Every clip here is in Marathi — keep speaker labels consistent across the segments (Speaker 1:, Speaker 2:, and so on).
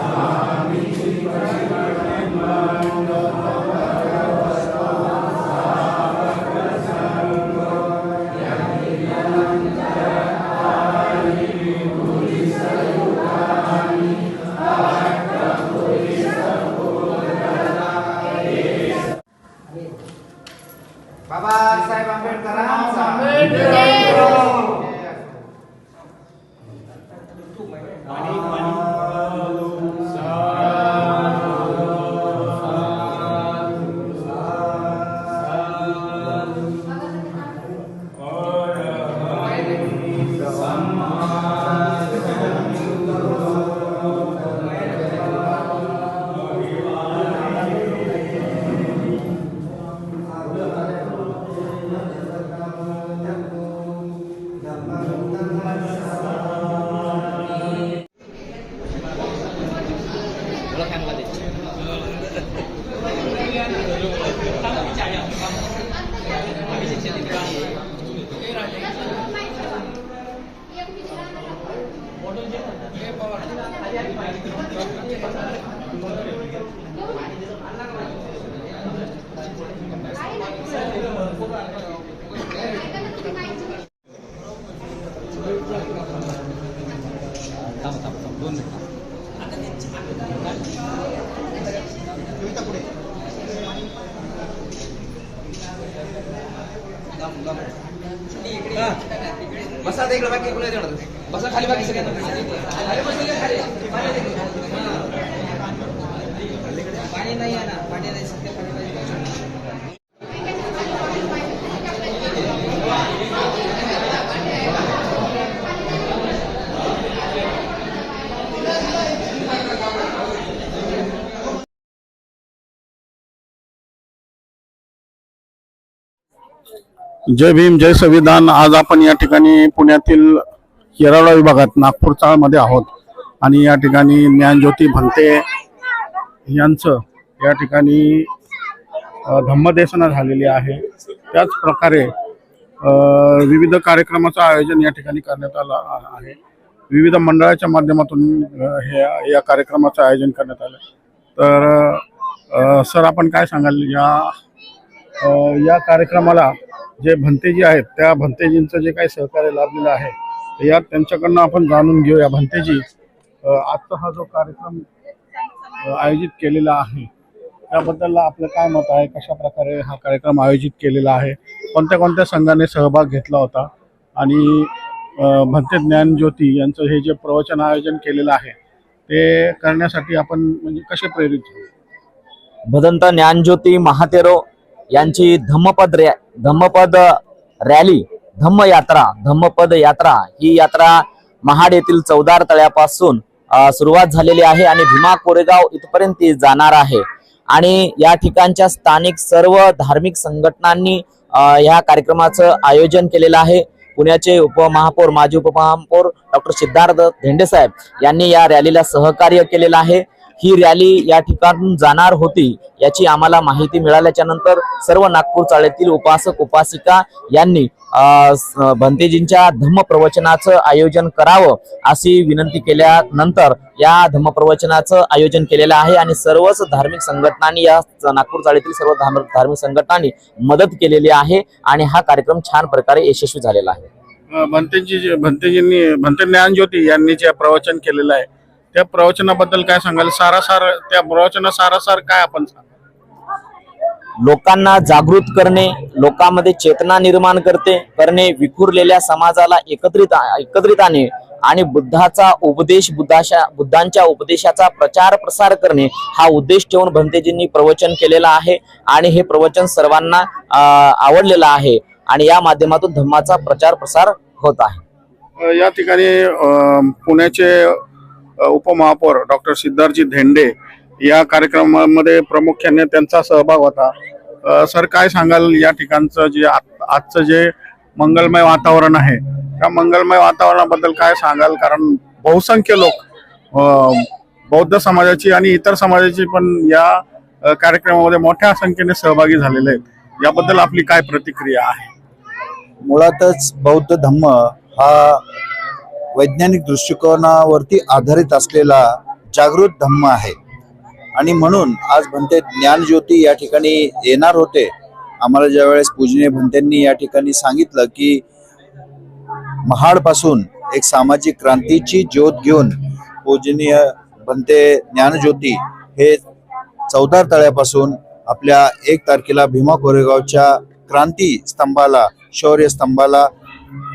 Speaker 1: बाबासाहेब बसा ते इकडे बाकी कुठे देणार बसा खाली बाकी सगळ्यांना. पाणी नाही आहे ना पाणी नाही सध्या पाणी नाही
Speaker 2: जय भीम जय संविधान. आज आपण या ठिकाणी पुण्यातील येरवडा विभागात नागपूर चाळमध्ये आहोत. आणि या ठिकाणी ज्ञानज्योती भंते यांचं या ठिकाणी धम्मदेशना झालेली आहे. त्याच प्रकारे विविध कार्यक्रमाचं आयोजन या ठिकाणी करण्यात आलं आ- आहे. विविध मंडळाच्या माध्यमातून हे या कार्यक्रमाचं आयोजन करण्यात आलं. तर सर आपण काय सांगाल? या या कार्यक्रमाला जे भंतेजी आहेत त्या भंतेजींचं जे काही सहकार्य लाभलेलं आहे तर यात त्यांच्याकडनं आपण जाणून घेऊया भंतेजी आजचा हा जो कार्यक्रम आयोजित केलेला आहे त्याबद्दल आपलं काय मत आहे? कशा प्रकारे हा कार्यक्रम आयोजित केलेला आहे? कोणत्या कोणत्या संघाने सहभाग घेतला होता? आणि भंते ज्ञानज्योती यांचं हे जे प्रवचन आयोजन केलेलं आहे ते करण्यासाठी आपण म्हणजे कसे प्रेरित
Speaker 3: भदंत ज्ञानज्योती महातेरो यांची धम्मपद रॅ धम्मपद रॅली धम्म यात्रा धम्मपद यात्रा ही यात्रा महाड येथील चौदार तळ्यापासून सुरुवात झालेली आहे आणि भीमा कोरेगाव इथपर्यंत ती जाणार आहे. आणि या ठिकाणच्या स्थानिक सर्व धार्मिक संघटनांनी या कार्यक्रमाचं आयोजन केलेलं आहे. पुण्याचे उपमहापौर माजी उपमहापौर डॉक्टर सिद्धार्थ धेंडेसाहेब यांनी या रॅलीला सहकार्य केलेलं आहे. ही रॅली या ठिकाणून जाणार होती याची आम्हाला माहिती मिळाल्याच्या नंतर सर्व नागपूर चाळीतील उपासक उपासिका यांनी भंतेजींच्या धम्म प्रवचनाचं आयोजन करावं अशी विनंती केल्यानंतर या धम्म प्रवचनाचं आयोजन केलेलं आहे आणि सर्वच धार्मिक संघटनांनी या नागपूर चाळीतील सर्व धार्मिक संघटनांनी मदत केलेली आहे आणि हा कार्यक्रम छान प्रकारे यशस्वी झालेला आहे.
Speaker 2: भंतेजी भंतेजींनी भंते ज्ञानज्योती यांनी जे प्रवचन केलेलं आहे त्या प्रवचनाबद्दल काय सांगाल सारासार त्या प्रवचना सारासार काय आपण?
Speaker 3: लोकांना जागृत करणे लोकांमध्ये चेतना निर्माण करते करणे विखुरलेल्या समाजाला एकत्रित एकत्रित आणणे आणि बुद्धाचा उपदेश बुद्धाशा बुद्धांच्या उपदेशाचा प्रचार प्रसार करणे हा उद्देश ठेवून भंतेजींनी प्रवचन केलेला आहे आणि हे प्रवचन सर्वांना आवडलेलं आहे आणि या माध्यमातून धम्माचा प्रचार प्रसार होत आहे
Speaker 2: या ठिकाणी पुण्याचे उपमहापौर डॉक्टर सिद्धार्थजी धेंडे या कार्यक्रमामध्ये प्रामुख्याने त्यांचा सहभाग होता. सर काय सांगाल या ठिकाणचं जे आजचं जे मंगलमय वातावरण आहे? त्या मंगलमय वातावरणाबद्दल काय सांगाल? कारण बहुसंख्य लोक बौद्ध समाजाची आणि इतर समाजाची पण या कार्यक्रमामध्ये मोठ्या संख्येने सहभागी झालेले आहेत. याबद्दल आपली काय प्रतिक्रिया आहे?
Speaker 4: मुळातच बौद्ध धम्म हा वैज्ञानिक दृष्टिकोनावरती आधारित असलेला जागृत धम्म आहे. आणि म्हणून आज भंते ज्ञानज्योती या ठिकाणी येणार होते. आम्हाला ज्यावेळेस पूजनीय भंतेंनी या ठिकाणी सांगितलं की महाडपासून एक सामाजिक क्रांतीची ज्योत घेऊन पूजनीय भंते ज्ञानज्योती हे चौदार तळ्यापासून आपल्या एक तारखेला भीमा कोरेगावच्या क्रांती स्तंभाला शौर्य स्तंभाला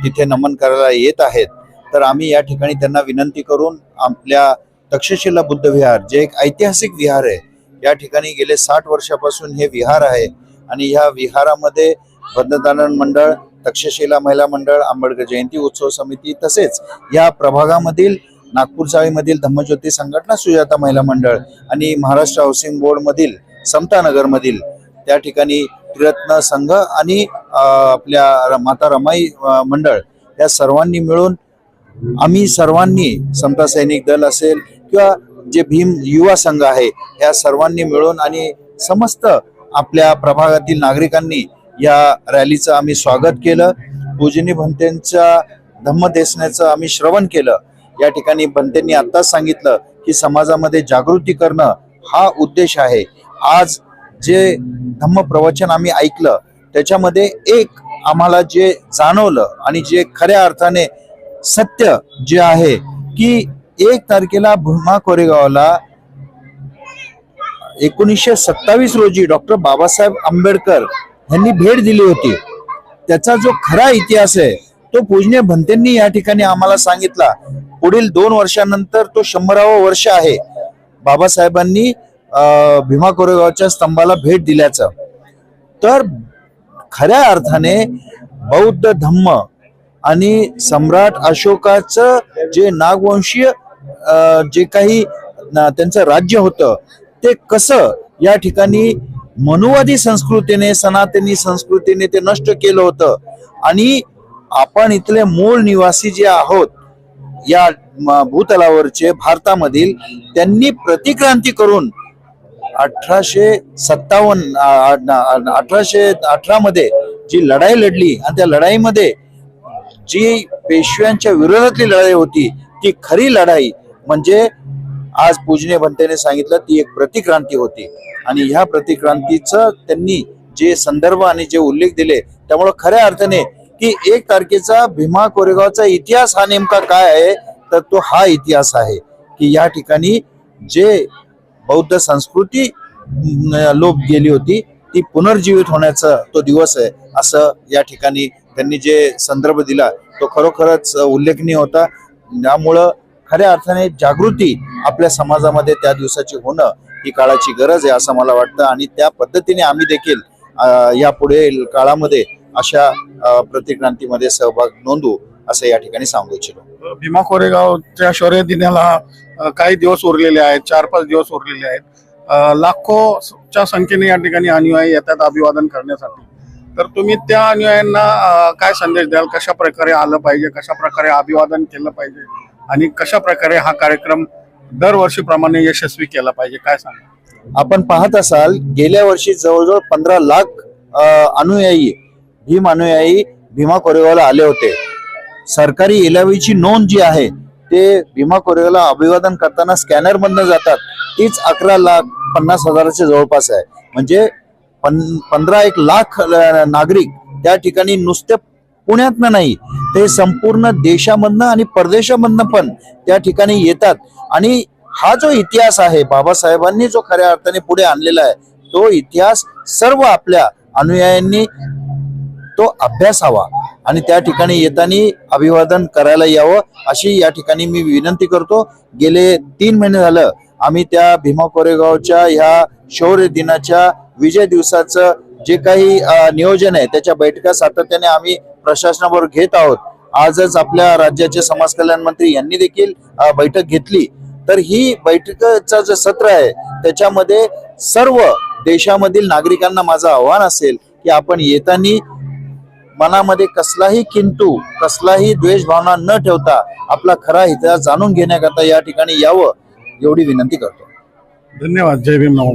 Speaker 4: तिथे नमन करायला येत आहेत. तर आम्ही या ठिकाणी त्यांना विनंती करून आपल्या तक्षशिला बुद्ध विहार जे एक ऐतिहासिक विहार आहे या ठिकाणी गेले साठ वर्षापासून हे विहार आहे. आणि ह्या विहारामध्ये बंधदानन मंडळ तक्षशिला महिला मंडळ आंबेडकर जयंती उत्सव समिती तसेच या प्रभागामधील नागपूर चाळीमधील धम्मज्योती संघटना सुजाता महिला मंडळ आणि महाराष्ट्र हाऊसिंग बोर्ड मधील मधील त्या ठिकाणी त्रिरत्न संघ आणि आपल्या माता रमाई मंडळ या सर्वांनी मिळून आम्ही सर्वांनी समता सैनिक दल असेल किंवा जे भीम युवा संघ आहे या सर्वांनी मिळून आणि समस्त आपल्या प्रभागातील नागरिकांनी या रॅलीचं आम्ही स्वागत केलं. पूजनी भंतेंच्या धम्मदेसण्याचं आम्ही श्रवण केलं. या ठिकाणी भंतेंनी आत्ताच सांगितलं की समाजामध्ये जागृती करणं हा उद्देश आहे. आज जे धम्म प्रवचन आम्ही ऐकलं त्याच्यामध्ये एक आम्हाला जे जाणवलं आणि जे खऱ्या अर्थाने सत्य जे आहे की एक तारखेला भीमा कोरेगावला एकोणीसशे सत्तावीस रोजी डॉक्टर बाबासाहेब आंबेडकर यांनी भेट दिली होती. त्याचा जो खरा इतिहास आहे तो पूजनीय भंतेंनी या ठिकाणी आम्हाला सांगितला. पुढील दोन वर्षानंतर तो शंभरावं वर्ष आहे. बाबासाहेबांनी भीमा कोरेगावच्या स्तंभाला भेट दिल्याचं. तर खऱ्या अर्थाने बौद्ध धम्म आणि सम्राट अशोकाचं जे नागवंशीय जे काही त्यांचं राज्य होतं ते कसं या ठिकाणी मनुवादी संस्कृतीने सनातनी संस्कृतीने ते नष्ट केलं होतं? आणि आपण इथले मूळ निवासी जे आहोत या भूतलावरचे भारतामधील त्यांनी प्रतिक्रांती करून अठराशे सत्तावन्न अठराशे अठरा मध्ये जी लढाई लढली आणि त्या लढाईमध्ये जी पेशव्यांच्या विरोधातली लढाई होती ती खरी लढाई म्हणजे आज पूजनीय भंतेने सांगितलं ती एक प्रतिक्रांती होती. आणि ह्या प्रतिक्रांतीचं त्यांनी जे संदर्भ आणि जे उल्लेख दिले त्यामुळं खऱ्या अर्थाने की एक तारखेचा भीमा कोरेगावचा इतिहास हा नेमका काय आहे तर तो हा इतिहास आहे की या ठिकाणी जे बौद्ध संस्कृती लोप गेली होती ती पुनर्जीवित होण्याचा तो दिवस आहे असं या ठिकाणी त्यांनी जे संदर्भ दिला तो खरोखरच उल्लेखनीय होता. त्यामुळं खऱ्या अर्थाने जागृती आपल्या समाजामध्ये त्या दिवसाची होणं ही काळाची गरज आहे असं मला वाटतं. आणि त्या पद्धतीने आम्ही देखील या यापुढे काळामध्ये अशा प्रतिक्रांतीमध्ये सहभाग नोंदवू असं या ठिकाणी सांगू इच्छितो.
Speaker 2: भीमा कोरेगावच्या शौर्य दिनाला काही दिवस उरलेले आहेत चार पाच दिवस उरलेले आहेत. लाखोच्या संख्येने या ठिकाणी अनुयायी येतात अभिवादन करण्यासाठी. तर तुम्ही त्या अनुयायांना काय संदेश द्याल? कशा प्रकारे आलं पाहिजे? कशा प्रकारे अभिवादन केलं पाहिजे? आणि कशा प्रकारे हा कार्यक्रम दरवर्षीप्रमाणे यशस्वी केला पाहिजे? काय सांगा
Speaker 4: आपण पाहत असाल गेल्या वर्षी जवळजवळ पंधरा लाख अनुयायी भीम अनुयायी भीमा कोरेगावला आले होते. सरकारी एलावीची नोंद जी आहे ते भीमा कोरेगावला अभिवादन करताना स्कॅनर मधनं जातात. तीच अकरा लाख पन्नास हजाराच्या जवळपास आहे. म्हणजे पण पंधरा एक लाख नागरिक त्या ठिकाणी नुसते पुण्यातनं नाही ते संपूर्ण देशामधनं आणि परदेशामधनं पण त्या ठिकाणी येतात. आणि हा जो इतिहास आहे बाबासाहेबांनी जो खऱ्या अर्थाने पुढे आणलेला आहे तो इतिहास सर्व आपल्या अनुयायांनी तो अभ्यासावा आणि त्या ठिकाणी येताना अभिवादन करायला यावं अशी या ठिकाणी मी विनंती करतो. गेले तीन महिने झालं आम्ही त्या भीमा कोरेगावच्या ह्या शौर्य दिनाच्या विजय दिवसाचं जे काही नियोजन आहे त्याच्या बैठका सातत्याने आम्ही प्रशासनाबरोबर घेत आहोत. आजच आपल्या राज्याचे समाज कल्याण मंत्री यांनी देखील बैठक घेतली. तर ही बैठकचं जे सत्र आहे त्याच्यामध्ये सर्व देशामधील नागरिकांना माझं आव्हान असेल की आपण येताना मनामध्ये कसलाही किंतु कसलाही द्वेष भावना न ठेवता आपला खरा इतिहास जाणून घेण्याकरता या ठिकाणी यावं एवढी विनंती करतो.
Speaker 2: धन्यवाद. जय भीम. नमो